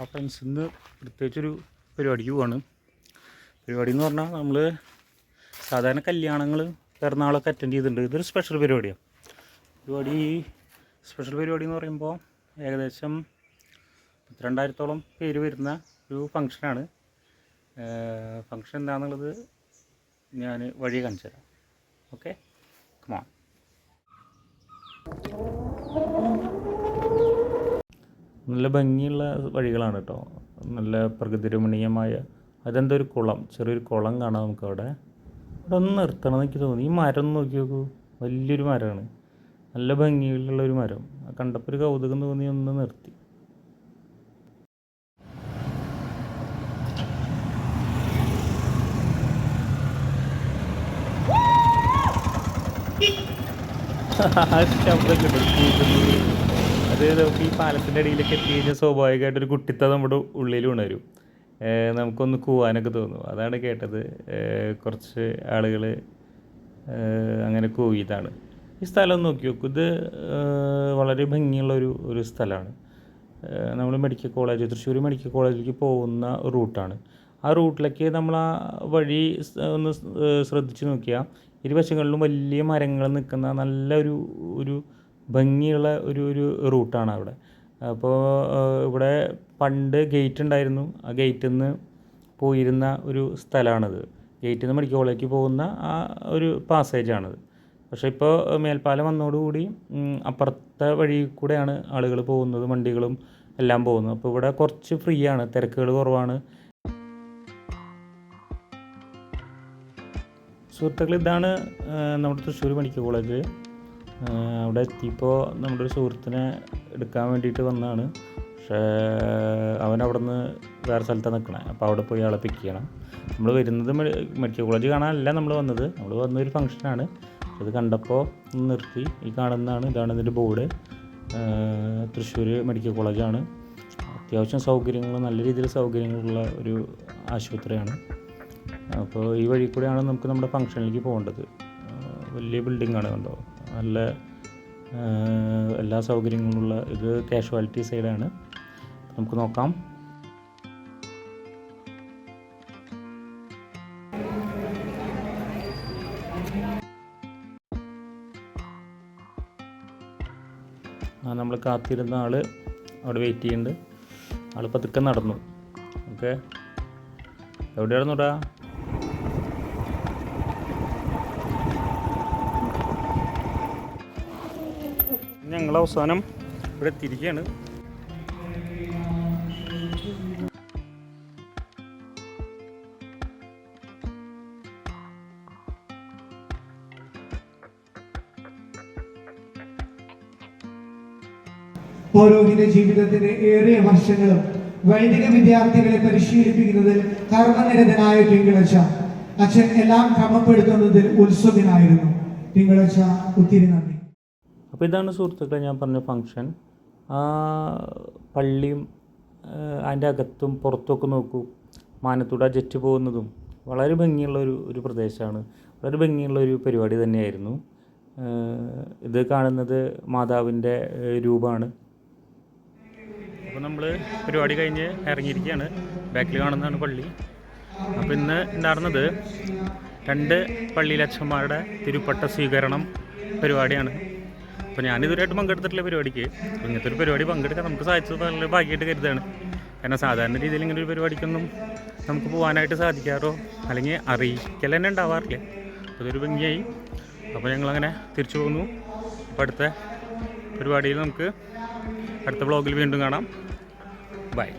ആ ഫ്രണ്ട്സ് ഇന്ന് പ്രത്യേകിച്ചൊരു പരിപാടിക്ക് പോവാണ്. പരിപാടി എന്ന് പറഞ്ഞാൽ നമ്മൾ സാധാരണ കല്യാണങ്ങൾ പിറന്നാളൊക്കെ അറ്റൻഡ് ചെയ്തിട്ടുണ്ട്. ഇതൊരു സ്പെഷ്യൽ പരിപാടിയാണ് പരിപാടി സ്പെഷ്യൽ പരിപാടി എന്ന് പറയുമ്പോൾ ഏകദേശം പത്തിരണ്ടായിരത്തോളം പേര് വരുന്ന ഒരു ഫങ്ഷനാണ് ഫങ്ഷൻ എന്താണെന്നുള്ളത് ഞാൻ വഴി കാണിച്ചു തരാം ഓക്കെ കമാൺ നല്ല ഭംഗിയുള്ള വഴികളാണ് കേട്ടോ. നല്ല പ്രകൃതി രമണീയമായ അതെന്തോ ഒരു കുളം. ചെറിയൊരു കുളം കാണാം നമുക്ക് അവിടെ ഒന്ന് നിർത്തണം എനിക്ക് തോന്നി. ഈ മരം നോക്കി നോക്കൂ. വലിയൊരു മരമാണ്. നല്ല ഭംഗിയിലുള്ള ഒരു മരം. കണ്ടപ്പോൾ ഒരു കൗതുകം തോന്നി ഒന്ന് നിർത്തി. ശബ്ദം കിട്ടും. അത് നമുക്ക് ഈ പാലത്തിന്റെ അടിയിലൊക്കെ എത്തി കഴിഞ്ഞാൽ സ്വാഭാവികമായിട്ടൊരു കുട്ടിത്തം നമ്മുടെ ഉള്ളിൽ ഉണരും. നമുക്കൊന്ന് കൂവാനൊക്കെ തോന്നും. അതാണ് കേട്ടത്. കുറച്ച് ആളുകൾ അങ്ങനെ കൂവിയതാണ്. ഈ സ്ഥലം നോക്കി നോക്കൂ. ഇത് വളരെ ഭംഗിയുള്ളൊരു ഒരു സ്ഥലമാണ്. നമ്മൾ മെഡിക്കൽ കോളേജ് തൃശ്ശൂർ മെഡിക്കൽ കോളേജിലേക്ക് പോകുന്ന റൂട്ടാണ്. ആ റൂട്ടിലേക്ക് നമ്മൾ ആ വഴി ഒന്ന് ശ്രദ്ധിച്ച് നോക്കിയാൽ ഇരുവശങ്ങളിലും വലിയ മരങ്ങൾ നിൽക്കുന്ന നല്ലൊരു ഒരു ഭംഗിയുള്ള ഒരു ഒരു റൂട്ടാണ് അവിടെ. അപ്പോൾ ഇവിടെ പണ്ട് ഗേറ്റ് ഉണ്ടായിരുന്നു. ആ ഗേറ്റിൽ നിന്ന് പോയിരുന്ന ഒരു സ്ഥലമാണത് ഗേറ്റിൽ നിന്ന് മെഡിക്കൽ കോളേജിലേക്ക് പോകുന്ന ആ ഒരു പാസേജാണിത് പക്ഷേ ഇപ്പോൾ മേൽപ്പാലം വന്നതോടുകൂടി അപ്പുറത്തെ വഴി കൂടെയാണ് ആളുകൾ പോകുന്നത് വണ്ടികളും എല്ലാം പോകുന്നത്. അപ്പോൾ ഇവിടെ കുറച്ച് ഫ്രീ ആണ്. തിരക്കുകൾ കുറവാണ്. സുഹൃത്തുക്കൾ ഇതാണ് നമ്മുടെ തൃശ്ശൂർ മെഡിക്കൽ കോളേജ്. അവിടെ എത്തിയപ്പോൾ നമ്മുടെ ഒരു സുഹൃത്തിനെ എടുക്കാൻ വേണ്ടിയിട്ട് വന്നതാണ്. പക്ഷേ അവൻ അവിടെ നിന്ന് വേറെ സ്ഥലത്താണ് നിൽക്കണേ അപ്പോൾ അവിടെ പോയി ആളെ പിക്ക് ചെയ്യണം. നമ്മൾ വരുന്നത് മെഡിക്കൽ കോളേജ് കാണാനല്ല നമ്മൾ വന്നത്. നമ്മൾ വന്ന ഒരു ഫംഗ്ഷനാണ് അത് കണ്ടപ്പോൾ നിർത്തി. ഈ കാണുന്നതാണ് ഇതാണ് ഇതിന്റെ ബോർഡ് തൃശ്ശൂർ മെഡിക്കൽ കോളേജാണ് അത്യാവശ്യം സൗകര്യങ്ങൾ നല്ല രീതിയിൽ സൗകര്യങ്ങളുള്ള ഒരു ആശുപത്രിയാണ്. അപ്പോൾ ഈ വഴി കൂടെയാണ് നമുക്ക് നമ്മുടെ ഫംഗ്ഷനിലേക്ക് പോകേണ്ടത്. വലിയ ബിൽഡിംഗ് ആണ് കണ്ടോ? നല്ല എല്ലാ സൗകര്യങ്ങളുള്ള ഇത് കാഷ്വാലിറ്റി സൈഡാണ്. നമുക്ക് നോക്കാം. നമ്മൾ കാത്തിരുന്ന ആൾ അവിടെ വെയിറ്റ് ചെയ്യുന്നുണ്ട്. ആൾ പതുക്കെ നടന്നു. ഓക്കെ. എവിടെയാണെന്നുടാ ഞങ്ങൾ അവസാനം ഇവിടെ എത്തിയിരിക്കുകയാണ്. പൗരോഹിത ജീവിതത്തിന്റെ ഏറെ വർഷങ്ങളും വൈദിക വിദ്യാർത്ഥികളെ പരിശീലിപ്പിക്കുന്നതിൽ കർമ്മനിരതനായ തിങ്കളച്ച അച്ഛൻ എല്ലാം ക്രമപ്പെടുത്തുന്നതിൽ ഉത്സുകനായിരുന്നു. തിങ്കളച്ച ഒത്തിരി നന്ദി. അപ്പോൾ ഇതാണ് സുഹൃത്തുക്കളെ ഞാൻ പറഞ്ഞ ഫങ്ഷൻ ആ പള്ളിയും അതിന്റെ അകത്തും പുറത്തൊക്കെ നോക്കൂ. മാനത്തൂടെ ജെറ്റ് പോകുന്നതും വളരെ ഭംഗിയുള്ള ഒരു ഒരു പ്രദേശമാണ്. വളരെ ഭംഗിയുള്ള ഒരു പരിപാടി തന്നെയായിരുന്നു. ഇത് കാണുന്നത് മാതാവിന്റെ രൂപമാണ്. അപ്പോൾ നമ്മൾ പരിപാടി കഴിഞ്ഞ് ഇറങ്ങിയിരിക്കുകയാണ്. ബാക്കിൽ കാണുന്നതാണ് പള്ളി. അപ്പോൾ ഇന്ന് ഉണ്ടായിരുന്നത് രണ്ട് പള്ളിയിലച്ഛന്മാരുടെ തിരുപ്പട്ട സ്വീകരണം പരിപാടിയാണ്. അപ്പോൾ ഞാനിതുവരെയായിട്ട് പങ്കെടുത്തിട്ടില്ല പരിപാടിക്ക്. ഇങ്ങനത്തെ ഒരു പരിപാടി പങ്കെടുക്കാൻ നമുക്ക് സാധിച്ചത് നല്ല ഭാഗ്യമായിട്ട് കരുതാണ് കാരണം സാധാരണ രീതിയിൽ ഇങ്ങനെ ഒരു പരിപാടിക്കൊന്നും നമുക്ക് പോകാനായിട്ട് സാധിക്കാറോ അല്ലെങ്കിൽ അറിയിക്കൽ തന്നെ ഉണ്ടാവാറില്ല. അതൊരു ഭംഗിയായി. അപ്പോൾ ഞങ്ങളങ്ങനെ തിരിച്ചു പോകുന്നു അപ്പോൾ അടുത്ത പരിപാടിയിൽ നമുക്ക് അടുത്ത ബ്ലോഗിൽ വീണ്ടും കാണാം. ബൈ